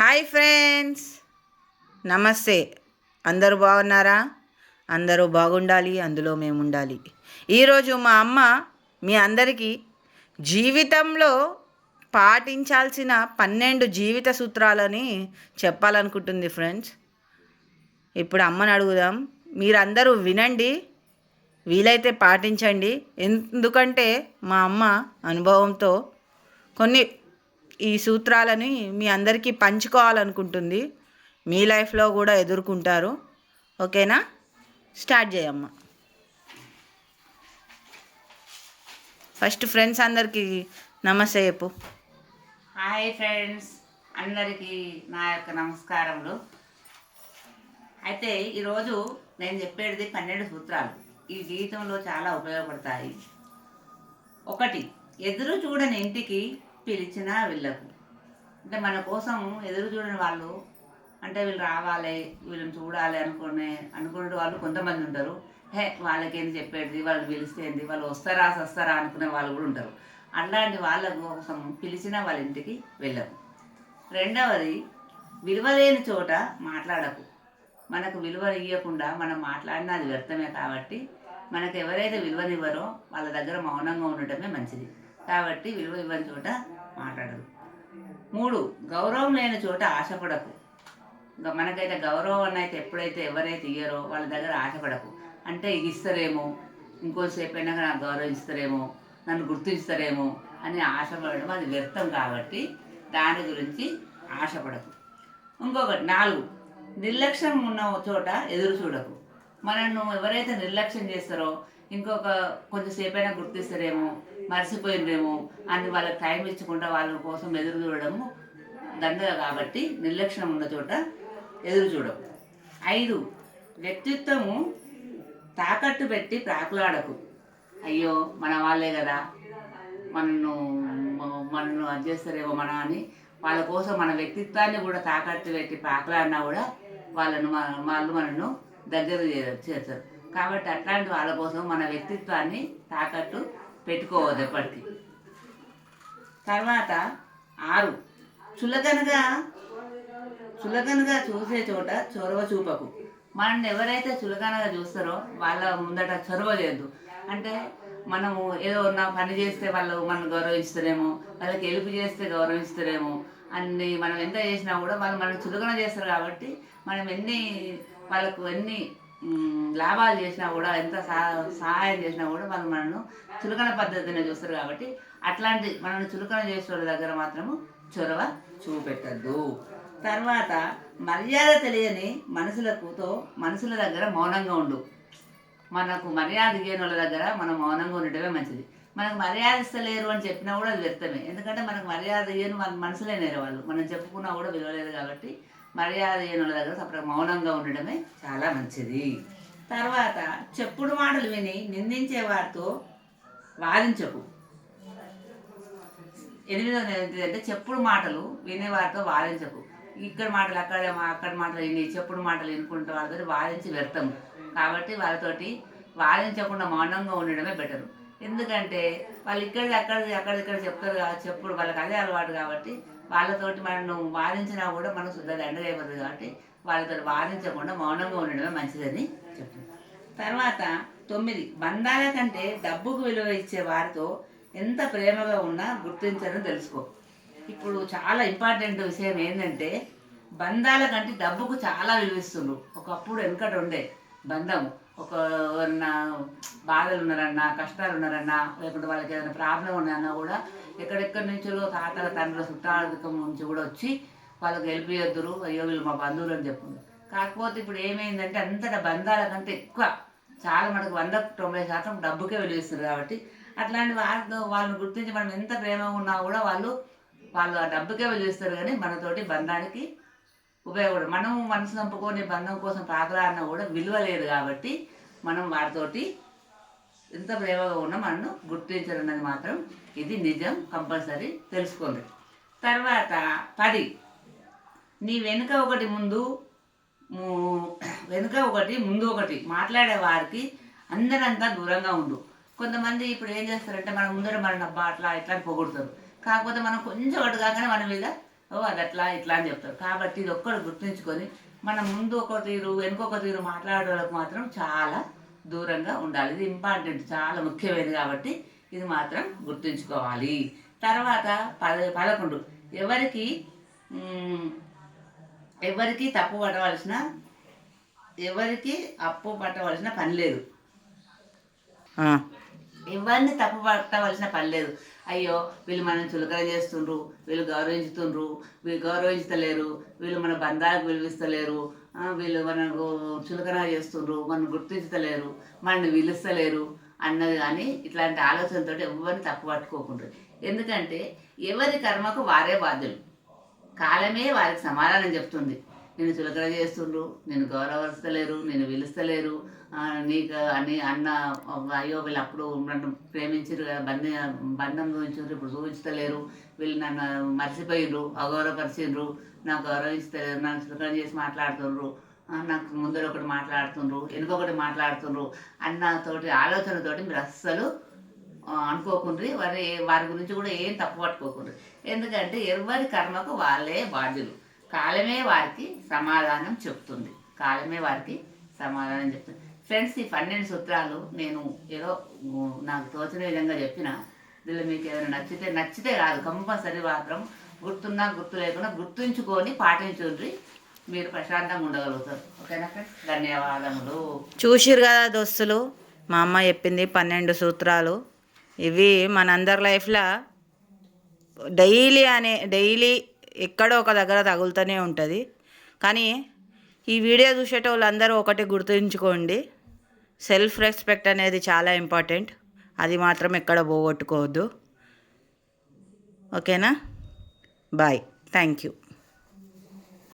Hi friends. నమస్తే. అందరూ బాగున్నారా? అందరూ బాగుండాలి అందులో మేము ఉండాలి ఈరోజు మా అమ్మ మీ అందరికీ జీవితంలో పాటించాల్సిన పన్నెండు జీవిత సూత్రాలని చెప్పాలనుకుంటుంది ఫ్రెండ్స్. ఇప్పుడు అమ్మని అడుగుదాం. మీరందరూ వినండి. వీలైతే పాటించండి. ఎందుకంటే మా అమ్మ అనుభవంతో కొన్ని ఈ సూత్రాలని మీ అందరికీ పంచుకోవాలనుకుంటుంది. మీ లైఫ్లో కూడా ఎదుర్కొంటారు. ఓకేనా? స్టార్ట్ చేయమ్మ. ఫస్ట్ ఫ్రెండ్స్ అందరికీ నమస్తే చెప్పు. Hi friends. అందరికీ నా యొక్క నమస్కారములు. అయితే ఈరోజు నేను చెప్పేది పన్నెండు సూత్రాలు. ఈ జీవితంలో చాలా ఉపయోగపడతాయి. ఒకటి ఎదురు చూడని ఇంటికి పిలిచినా వీళ్ళకు. అంటే మన కోసం ఎదురు చూడని వాళ్ళు అంటే వీళ్ళు రావాలి వీళ్ళని చూడాలి అనుకునే అనుకునే వాళ్ళు కొంతమంది ఉంటారు. హే వాళ్ళకేంది చెప్పేది వాళ్ళు పిలిస్తే ఏంది వాళ్ళు వస్తారా వస్తారా అనుకునే వాళ్ళు కూడా ఉంటారు. అలాంటి వాళ్ళ కోసం పిలిచిన వాళ్ళ ఇంటికి వెళ్ళకు. రెండవది విలువలేని చోట మాట్లాడకు. మనకు విలువ ఇవ్వకుండా మనం మాట్లాడినా అది వ్యర్థమే కాబట్టి మనకు ఎవరైతే విలువనివ్వరో వాళ్ళ దగ్గర మౌనంగా ఉండటమే మంచిది. కాబట్టి విలువ ఇవ్వని చోట మాట్లాడదు. మూడు గౌరవం లేని చోట ఆశపడకు. మనకైతే గౌరవం అయితే ఎప్పుడైతే ఎవరైతే ఇయ్యరో వాళ్ళ దగ్గర ఆశపడకు. అంటే ఇది ఇస్తారేమో ఇంకోసేపు అయినాక నాకు గౌరవం ఇస్తారేమో నన్ను గుర్తిస్తారేమో అని ఆశపడడం అది వ్యర్థం కాబట్టి దాని గురించి ఆశపడకు. ఇంకొకటి నాలుగు నిర్లక్ష్యం ఉన్న చోట ఎదురు చూడకు. మనను ఎవరైతే నిర్లక్ష్యం చేస్తారో ఇంకొక కొంచెంసేపు అయినా గుర్తిస్తారేమో మర్చిపోయిందేమో అని వాళ్ళకి టైం ఇచ్చకుండా వాళ్ళ కోసం ఎదురు చూడడము దండగ కాబట్టి నిర్లక్ష్యం ఉన్న చోట ఎదురు చూడము ఐదు వ్యక్తిత్వము తాకట్టు పెట్టి ప్రాకులాడకు. అయ్యో మన వాళ్ళే కదా. మనను మనను చేస్తారేమో మన అని వాళ్ళ కోసం మన వ్యక్తిత్వాన్ని కూడా తాకట్టు పెట్టి ప్రాకులాడినా కూడా వాళ్ళను మన- వాళ్ళు మనను దగ్గర చేస్తారు కాబట్టి అట్లాంటి వాళ్ళ కోసం మన వ్యక్తిత్వాన్ని తాకట్టు పెట్టుకోవద్దు ఎప్పటికీ. తర్వాత ఆరు. చులకనగా చులకనగా చూసే చోట చొరవ చూపకు. మనల్ని ఎవరైతే చులకనగా చూస్తారో వాళ్ళ ముందట చొరవ చేయొద్దు. అంటే మనము ఏదో నా పని చేస్తే వాళ్ళు మనం గౌరవిస్తారేమో వాళ్ళకి హెల్ప్ చేస్తే గౌరవిస్తారేమో అన్ని మనం ఎంత చేసినా కూడా వాళ్ళు మనం చులకన చేస్తారు కాబట్టి మనం ఎన్ని వాళ్ళకు ఎన్ని లాభాలు చేసినా కూడా ఎంత సహాయం చేసినా కూడా వాళ్ళు మనను చులకన పద్ధతిని చూస్తారు కాబట్టి అట్లాంటి మనల్ని చులకన చేసే వాళ్ళ దగ్గర మాత్రము చొరవ చూపెట్టద్దు. తర్వాత మర్యాద తెలియని మనుషులకుతో మనుషుల దగ్గర మౌనంగా ఉండు. మనకు మర్యాద ఇయ్యని వాళ్ళ దగ్గర మనం మౌనంగా ఉండటమే మంచిది. మనకు మర్యాద ఇస్తలేరు అని చెప్పినా కూడా అది వ్యర్థమే. ఎందుకంటే మనకు మర్యాద ఇయ్యని వాళ్ళ మనసులేనేరు వాళ్ళు. మనం చెప్పుకున్నా కూడా విలువలేదు కాబట్టి మర్యాద ఇయ్యని వాళ్ళ దగ్గర సపరేట్ మౌనంగా ఉండడమే చాలా మంచిది. తర్వాత చెప్పుడు మాటలు విని నిందించే వారితో వాదించకు. ఎనిమిదో అంటే చెప్పుడు మాటలు వినే వారితో వాదించకు. ఇక్కడ మాటలు అక్కడ అక్కడ మాటలు విని చెప్పుడు మాటలు వినుకుంటే వాళ్ళతో వాదించి వ్యర్థము. కాబట్టి వాళ్ళతోటి వాదించకుండా మౌనంగా ఉండడమే బెటరు. ఎందుకంటే వాళ్ళు ఇక్కడిది అక్కడిది అక్కడ ఇక్కడ చెప్తారు కాబట్టి చెప్పుడు వాళ్ళకి అదే అలవాటు కాబట్టి వాళ్ళతోటి మనం వాదించినా కూడా మనకు శుద్ధ దండగా అయిపోతుంది కాబట్టి వాళ్ళతో వాదించకుండా మౌనంగా ఉండడమే మంచిదని చెప్తుంది. తర్వాత తొమ్మిది బంధాల కంటే డబ్బుకు విలువ ఇచ్చే వారితో ఎంత ప్రేమగా ఉన్నా గుర్తించడం తెలుసుకో. ఇప్పుడు చాలా ఇంపార్టెంట్ విషయం ఏంటంటే బంధాల కంటే డబ్బుకు చాలా విలువిస్తుండ్రు ఒకప్పుడు వెనుకటి ఉండే బంధము. ఒక ఎవరన్నా బాధలు ఉన్నారన్నా కష్టాలు ఉన్నారన్నా లేకుంటే వాళ్ళకి ఏదైనా ప్రాబ్లం ఉన్నారన్నా కూడా ఎక్కడెక్కడి నుంచో తాతల తండ్రుల చుట్టాల నుంచి కూడా వచ్చి వాళ్ళకి హెల్ప్ చేద్దరు అయ్యో వీళ్ళు మా బంధువులు అని చెప్పింది కాకపోతే ఇప్పుడు ఏమైందంటే అంతటా బంధాల కంటే ఎక్కువ చాలా మనకు వంద తొంభై శాతం డబ్బుకే విలువిస్తారు కాబట్టి అట్లాంటి వాళ్ళతో వాళ్ళని గుర్తించి మనం ఎంత ప్రేమగా ఉన్నా కూడా వాళ్ళు వాళ్ళు ఆ డబ్బుకే విలువిస్తారు కానీ మనతోటి బంధానికి ఉపయోగపడదు మనం మనసు చంపుకొని బంధం కోసం ప్రాకులాడినా కూడా విలువ లేదు కాబట్టి మనం వారితోటి ఎంత ప్రేమగా ఉన్నా మనను గుర్తించాలన్నది మాత్రం ఇది నిజం కంపల్సరీ తెలుసుకోండి. తర్వాత పది. నీ వెనుక ఒకటి ముందు వెనుక ఒకటి ముందు ఒకటి మాట్లాడే వారికి అందరంతా దూరంగా ఉండు. కొంతమంది ఇప్పుడు ఏం చేస్తారంటే మన ముందర మన అబ్బా అట్లా ఇట్లా అని పొగుడుతారు. కాకపోతే మనం కొంచెం అటు కాగానే మన మీద ఓ అది అట్లా ఇట్లా అని చెప్తారు. కాబట్టి ఇది ఒక్కడు గుర్తుంచుకొని మనం ముందు ఒక తీరు వెనుకొక తీరు మాట్లాడేవాళ్ళకి మాత్రం చాలా దూరంగా ఉండాలి. ఇది ఇంపార్టెంట్ చాలా ముఖ్యమైనది కాబట్టి ఇది మాత్రం గుర్తుంచుకోవాలి. తర్వాత పద పదకొండు. ఎవరికి ఎవరికి తప్పు పడవలసిన ఎవరికి అప్పు పట్టవలసిన పని లేదు. ఎవరిని తప్పు పట్టవలసిన పని లేదు. అయ్యో వీళ్ళు మనం చులకన చేస్తుండ్రు వీళ్ళు గౌరవించుతుండ్రు వీళ్ళు గౌరవించలేరు వీళ్ళు మన బంధాలకు విలువిస్తలేరు వీళ్ళు మనకు చులకన చేస్తుండ్రు మనం గుర్తించలేరు మనల్ని పిలుస్తలేరు అన్నది కానీ ఇట్లాంటి ఆలోచనతో ఎవరిని తప్పు పట్టుకోకుండా. ఎందుకంటే ఎవరి కర్మకు వారే బాధ్యులు. కాలమే వారికి సమాధానం చెప్తుంది. నేను చులకన చేస్తుండ్రు నేను గౌరవిస్తలేరు నేను పిలుస్తలేరు నీకు అని అన్న అయ్యో వీళ్ళు అప్పుడు నన్ను ప్రేమించారు కదా బంధం బంధం చూపించారు ఇప్పుడు చూపించలేరు వీళ్ళు నన్ను మర్చిపోయిండ్రు అగౌరవపరిచిండ్రు నాకు గౌరవిస్తలేరు నన్ను చులకన చేసి మాట్లాడుతుండ్రు నాకు ముందర ఒకటి మాట్లాడుతుండ్రు వెనుకొకటి మాట్లాడుతుండ్రు అన్నతోటి ఆలోచనతోటి మీరు అస్సలు అనుకోకుండ్రి. వారి వారి గురించి కూడా ఏం తప్పు పట్టుకోకుండ్రి. ఎందుకంటే ఎవరి కర్మకు వాళ్ళే బాధ్యులు. కాలమే వారికి సమాధానం చెప్తుంది. కాలమే వారికి సమాధానం చెప్తుంది. ఫ్రెండ్స్ ఈ పన్నెండు సూత్రాలు నేను ఏదో నాకు తోచిన విధంగా చెప్పిన. దీనిలో మీకు ఏదైనా నచ్చితే నచ్చితే కాదు. కంపల్సరీ మాత్రం గుర్తున్నా గుర్తు లేకుండా గుర్తుంచుకొని పాటించుండ్రి. మీరు ప్రశాంతంగా ఉండగలుగుతారు. ఓకేనా ఫ్రెండ్స్? ధన్యవాదములు. చూసిరు కదా దోస్తులు మా అమ్మ చెప్పింది పన్నెండు సూత్రాలు. ఇవి మనందరి లైఫ్లో డైలీ అనే డైలీ ఎక్కడో ఒక దగ్గర తగులుతూనే ఉంటుంది. కానీ ఈ వీడియో చూసేటోళ్ళందరూ ఒకటి గుర్తుంచుకోండి. సెల్ఫ్ రెస్పెక్ట్ అనేది చాలా ఇంపార్టెంట్. అది మాత్రం ఎక్కడ పోగొట్టుకోవద్దు. ఓకేనా? బాయ్. Thank you.